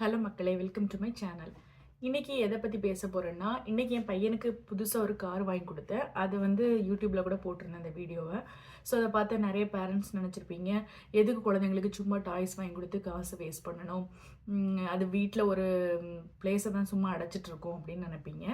Hello மக்களே welcome to my channel இன்றைக்கி எதை பற்றி பேச போகிறேன்னா இன்றைக்கி என் பையனுக்கு புதுசாக ஒரு கார் வாங்கி கொடுத்தேன். அது வந்து யூடியூப்பில் கூட போட்டிருந்தேன் அந்த வீடியோவை. ஸோ அதை பார்த்து நிறைய பேரண்ட்ஸ் நினச்சிருப்பீங்க எதுக்கு குழந்தைங்களுக்கு சும்மா டாய்ஸ் வாங்கி கொடுத்து காசு வேஸ்ட் பண்ணணும்? அது வீட்டில் ஒரு பிளேஸை தான் சும்மா அடைச்சிட்ருக்கோம் அப்படின்னு நினைப்பீங்க.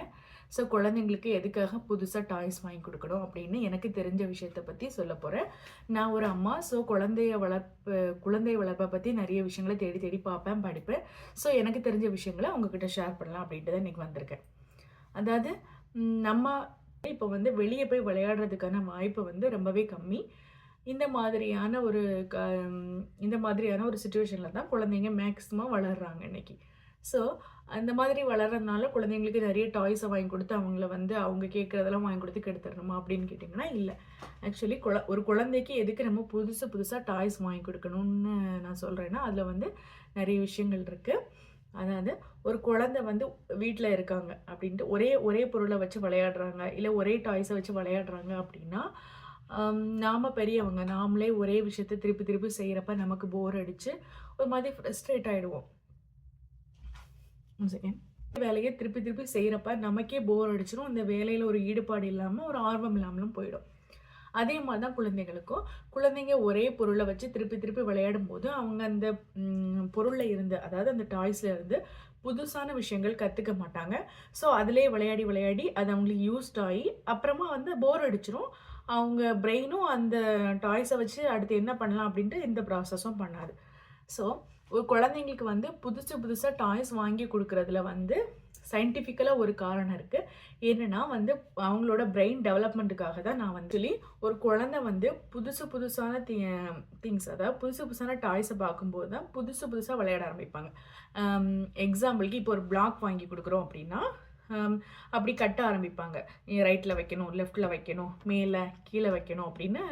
ஸோ குழந்தைங்களுக்கு எதுக்காக புதுசாக டாய்ஸ் வாங்கி கொடுக்கணும் அப்படின்னு எனக்கு தெரிஞ்ச விஷயத்தை பற்றி சொல்ல போகிறேன் நான் ஒரு அம்மா ஸோ குழந்தைய வளர்ப்பு குழந்தை வளர்ப்பை பற்றி நிறைய விஷயங்களை தேடி தேடி பார்ப்பேன் படிப்பேன். ஸோ எனக்கு தெரிஞ்ச விஷயங்களை உங்ககிட்ட ஷேர் பண்ணலாம் அப்படின்ட்டு தான் இன்றைக்கி வந்திருக்கேன் அதாவது நம்ம இப்போ வந்து வெளியே போய் விளையாடுறதுக்கான வாய்ப்பு வந்து ரொம்பவே கம்மி. இந்த மாதிரியான ஒரு க இந்த மாதிரியான ஒரு சுச்சுவேஷனில் தான் குழந்தைங்க மேக்ஸிமம் வளர்கிறாங்க இன்றைக்கி ஸோ அந்த மாதிரி வளர்கிறதுனால குழந்தைங்களுக்கு நிறைய டாய்ஸை வாங்கி கொடுத்து அவங்கள வந்து அவங்க கேட்குறதெல்லாம் வாங்கி கொடுத்து கெடுத்துடணுமா அப்படின்னு கேட்டிங்கன்னா இல்லை. ஆக்சுவலி குழ ஒரு குழந்தைக்கு எதுக்கு நம்ம புதுசு புதுசாக டாய்ஸ் வாங்கி கொடுக்கணும்னு நான் சொல்கிறேன்னா அதில் வந்து நிறைய விஷயங்கள் இருக்குது அதாவது ஒரு குழந்தை வந்து வீட்டில் இருக்காங்க அப்படின்ட்டு ஒரே ஒரே பொருளை வச்சு விளையாடுறாங்க இல்லை ஒரே டாய்ஸை வச்சு விளையாடுறாங்க அப்படின்னா நாம் பெரியவங்க நாமளே ஒரே விஷயத்தை திருப்பி திருப்பி செய்கிறப்ப நமக்கு போர் அடித்து ஒரு மாதிரி ஃப்ரெஸ்ட்ரேட் ஆகிடுவோம் செகண்ட் வேலையை திருப்பி திருப்பி செய்கிறப்ப நமக்கே போர் அடிச்சிடும் அந்த வேலையில் ஒரு ஈடுபாடு இல்லாமல் ஒரு ஆர்வம் இல்லாமலும் போயிடும். அதே மாதிரி தான் குழந்தைகளுக்கும். குழந்தைங்க ஒரே பொருளை வச்சு திருப்பி திருப்பி விளையாடும் போது அவங்க அந்த பொருளில் இருந்து அதாவது அந்த டாய்ஸில் இருந்து புதுசான விஷயங்கள் கற்றுக்க மாட்டாங்க. ஸோ அதிலே விளையாடி விளையாடி அது அவங்களுக்கு யூஸ்ட் ஆகி அப்புறமா வந்து போர் அடிச்சிரும். அவங்க பிரெயினும் அந்த டாய்ஸை வச்சு அடுத்து என்ன பண்ணலாம் அப்படின்ட்டு எந்த ப்ராசஸும் பண்ணாது ஸோ ஒரு குழந்தைங்களுக்கு வந்து புதுசு புதுசாக டாய்ஸ் வாங்கி கொடுக்குறதுல வந்து சயின்டிஃபிக்கலாக ஒரு காரணம் இருக்குது என்னென்னா வந்து அவங்களோட பிரெயின் டெவலப்மெண்ட்டுக்காக தான் நான் வந்து சொல்லி ஒரு குழந்தை வந்து புதுசு புதுசான தி திங்ஸ் அதாவது புதுசு புதுசான டாய்ஸை பார்க்கும்போது தான் புதுசு புதுசாக விளையாட ஆரம்பிப்பாங்க. எக்ஸாம்பிளுக்கு இப்போ ஒரு பிளாக் வாங்கி கொடுக்குறோம் அப்படின்னா அப்படி கட்ட ஆரம்பிப்பாங்க. ரைட்டில் வைக்கணும் லெஃப்டில் வைக்கணும் மேலே கீழே வைக்கணும் அப்படின்னு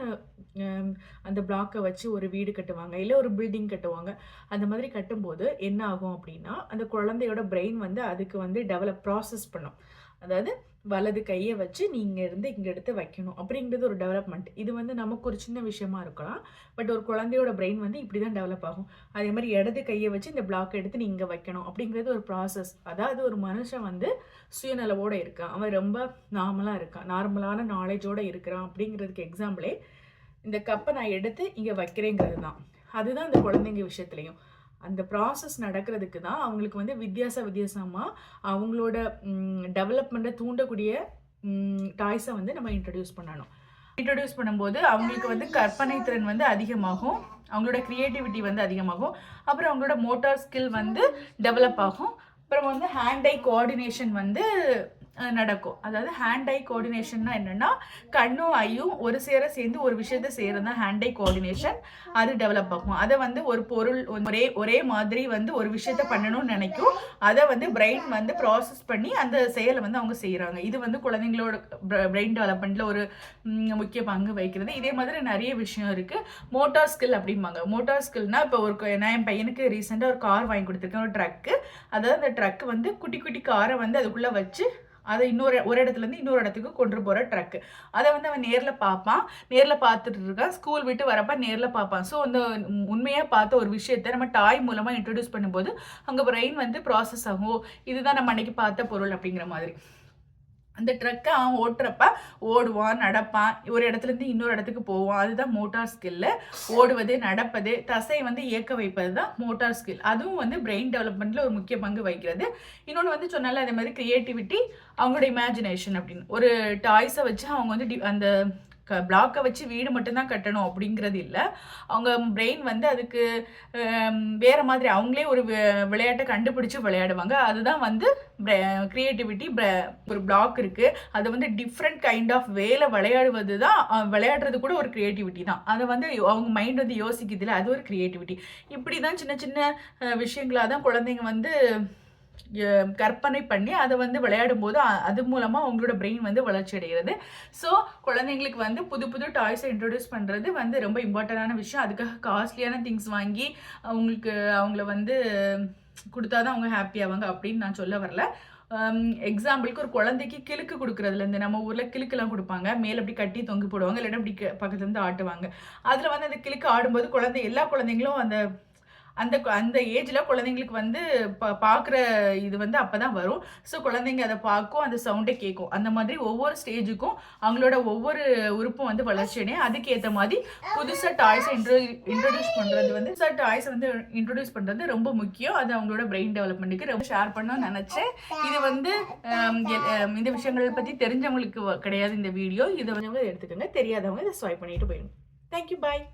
அந்த பிளாக்கை வச்சு ஒரு வீடு கட்டுவாங்க. இல்லை ஒரு பில்டிங் கட்டுவாங்க. அந்த மாதிரி கட்டும்போது என்ன ஆகும் அப்படின்னா அந்த குழந்தையோட பிரெயின் வந்து அதுக்கு வந்து டெவலப் ப்ராசஸ் பண்ணும். அதாவது வலது கையை வச்சு நீங்கள் இருந்து இங்கே எடுத்து வைக்கணும். அப்படிங்கிறது ஒரு டெவலப்மெண்ட் இது வந்து நமக்கு ஒரு சின்ன விஷயமா இருக்கலாம். பட் ஒரு குழந்தையோட பிரெயின் வந்து இப்படி தான் டெவலப் ஆகும். அதே மாதிரி இடது கையை வச்சு இந்த பிளாக் எடுத்து நீங்கள் வைக்கணும். அப்படிங்கிறது ஒரு ப்ராசஸ் அதாவது ஒரு மனுஷன் வந்து சுயநலவோடு இருக்கான். அவன் ரொம்ப நார்மலாக இருக்கான். நார்மலான நாலேஜோடு இருக்கிறான் அப்படிங்கிறதுக்கு எக்ஸாம்பிளே இந்த கப்பை நான் எடுத்து இங்கே வைக்கிறேங்கிறது தான். அதுதான் இந்த குழந்தைங்க விஷயத்துலையும். அந்த ப்ராசஸ் நடக்கிறதுக்கு தான் அவங்களுக்கு வந்து வித்தியாச வித்தியாசமாக அவங்களோட டெவலப்மெண்ட்டை தூண்டக்கூடிய டாய்ஸை வந்து நம்ம இன்ட்ரடியூஸ் பண்ணணும். இன்ட்ரடியூஸ் பண்ணும்போது அவங்களுக்கு வந்து கற்பனை திறன் வந்து அதிகமாகும். அவங்களோட க்ரியேட்டிவிட்டி வந்து அதிகமாகும். அப்புறம் அவங்களோட மோட்டார் ஸ்கில் வந்து டெவலப் ஆகும். அப்புறம் வந்து ஹேண்ட் ஐ கோஆர்டினேஷன் வந்து நடக்கும். அதாவது ஹேண்ட் ஐ கோஆர்டினேஷன்னா என்னென்னா கண்ணும் ஐயும் ஒரு சேர சேர்ந்து ஒரு விஷயத்த செய்கிறது தான் ஹேண்ட் ஐ கோஆர்டினேஷன் அது டெவலப் ஆகும். அதை வந்து ஒரு பொருள் ஒரே ஒரே மாதிரி வந்து ஒரு விஷயத்த பண்ணணும்னு நினைக்கும். அதை வந்து பிரெயின் வந்து ப்ராசஸ் பண்ணி அந்த செயலை வந்து அவங்க செய்கிறாங்க இது வந்து குழந்தைங்களோட பிரெயின் டெவலப்மெண்ட்டில் ஒரு முக்கிய பங்கு வகிக்கிறது. இதே மாதிரி நிறைய விஷயம் இருக்குது மோட்டார் ஸ்கில் அப்படிம்பாங்க. மோட்டார் ஸ்கில்னா இப்போ ஒரு நான் என் பையனுக்கு ரீசெண்டாக ஒரு கார் வாங்கி கொடுத்துருக்கேன். ஒரு ட்ரக்கு அதாவது அந்த ட்ரக் வந்து குட்டி குட்டி காரை வந்து அதுக்குள்ளே வச்சு அதை இன்னொரு ஒரு இடத்துலேருந்து இன்னொரு இடத்துக்கு கொண்டு போகிற ட்ரக்கு அதை வந்து அவன் நேரில் பார்ப்பான். நேரில் பார்த்துட்டு இருக்கான். ஸ்கூல் விட்டு வரப்ப நேரில் பார்ப்பான். ஸோ அந்த உண்மையாக பார்த்த ஒரு விஷயத்தை நம்ம டாய் மூலமாக இன்ட்ரடியூஸ் பண்ணும்போது அங்கே பிரெயின் வந்து ப்ராசஸ் ஆகும். இதுதான் நம்ம அன்னைக்கு பார்த்த பொருள் அப்படிங்கிற மாதிரி. அந்த ட்ரக்கை அவன் ஓட்டுறப்ப ஓடுவான் நடப்பான். ஒரு இடத்துலேருந்து இன்னொரு இடத்துக்கு போவான். அதுதான் மோட்டார் ஸ்கில்லு ஓடுவது நடப்பது தசை வந்து இயக்க வைப்பது தான் மோட்டார் ஸ்கில் அதுவும் வந்து பிரெயின் டெவலப்மெண்ட்டில் ஒரு முக்கிய பங்கு வகிக்கிறது. இன்னொன்று வந்து சொன்னால அதே மாதிரி க்ரியேட்டிவிட்டி அவங்களோட இமேஜினேஷன் அப்படின்னு. ஒரு டாய்ஸை வச்சு அவங்க வந்து டி- அந்த க பிளாக்கை வச்சு வீடு மட்டும்தான் கட்டணும் அப்படிங்கிறது இல்லை. அவங்க பிரெயின் வந்து அதுக்கு வேறு வேற மாதிரி அவங்களே ஒரு விளையாட்டை கண்டுபிடிச்சி விளையாடுவாங்க. அதுதான் வந்து க்ரியேட்டிவிட்டி ஒரு பிளாக் இருக்குது அது வந்து டிஃப்ரெண்ட் கைண்ட் ஆஃப் வேலை விளையாடுவது தான் விளையாடுறது கூட ஒரு க்ரியேட்டிவிட்டி தான். அதை வந்து யோ- அவங்க மைண்ட் வந்து யோசிக்குதுல அது ஒரு க்ரியேட்டிவிட்டி இப்படி தான் சின்ன சின்ன விஷயங்களாக விஷயங்களா தான் குழந்தைங்க வந்து கற்பனை பண்ணி அதை வந்து விளையாடும் போது அது மூலமாக அவங்களோட பிரெயின் வந்து வளர்ச்சி அடைகிறது. ஸோ குழந்தைங்களுக்கு வந்து புது புது டாய்ஸை இன்ட்ரடியூஸ் பண்ணுறது வந்து ரொம்ப இம்பார்ட்டண்டான விஷயம். அதுக்காக காஸ்ட்லியான திங்ஸ் வாங்கி அவங்களுக்கு அவங்கள வந்து கொடுத்தா தான் அவங்க ஹாப்பி ஆவாங்க அப்படின்னு நான் சொல்ல வரல. எக்ஸாம்பிளுக்கு ஒரு குழந்தைக்கு கிழுக்கு கொடுக்குறதுல இந்த நம்ம ஊரில் கிழக்குலாம் கொடுப்பாங்க. மேலே அப்படி கட்டி தொங்கி போடுவாங்க இல்லைன்னா அப்படி பக்கத்துலேருந்து ஆட்டுவாங்க. அதில் வந்து அந்த கிழுக்கு ஆடும்போது குழந்தை எல்லா குழந்தைங்களும் அந்த அந்த அந்த ஏஜில் குழந்தைங்களுக்கு வந்து பா பார்க்குற இது வந்து அப்போ தான் வரும். ஸோ குழந்தைங்க அதை பார்க்கும் அந்த சவுண்டை கேட்கும் அந்த மாதிரி ஒவ்வொரு ஸ்டேஜுக்கும் அவங்களோட ஒவ்வொரு உறுப்பும் வந்து வளர்ச்சினே அதுக்கேற்ற மாதிரி புதுசாக டாய்ஸை இன்ட்ரோ இன்ட்ரடியூஸ் பண்ணுறது வந்து புதுசாக டாய்ஸை வந்து இன்ட்ரடியூஸ் பண்ணுறது ரொம்ப முக்கியம். அது அவங்களோட பிரெயின் டெவலப்மெண்ட்டுக்கு ரொம்ப ஷேர் பண்ணணும்னு நினச்சேன். இது வந்து இந்த விஷயங்கள் பற்றி தெரிஞ்சவங்களுக்கு கிடையாது இந்த வீடியோ இதை வந்து எடுத்துக்கோங்க. தெரியாதவங்க இதை ஸ்வைப் பண்ணிட்டு போயிடும் தேங்க்யூ பாய்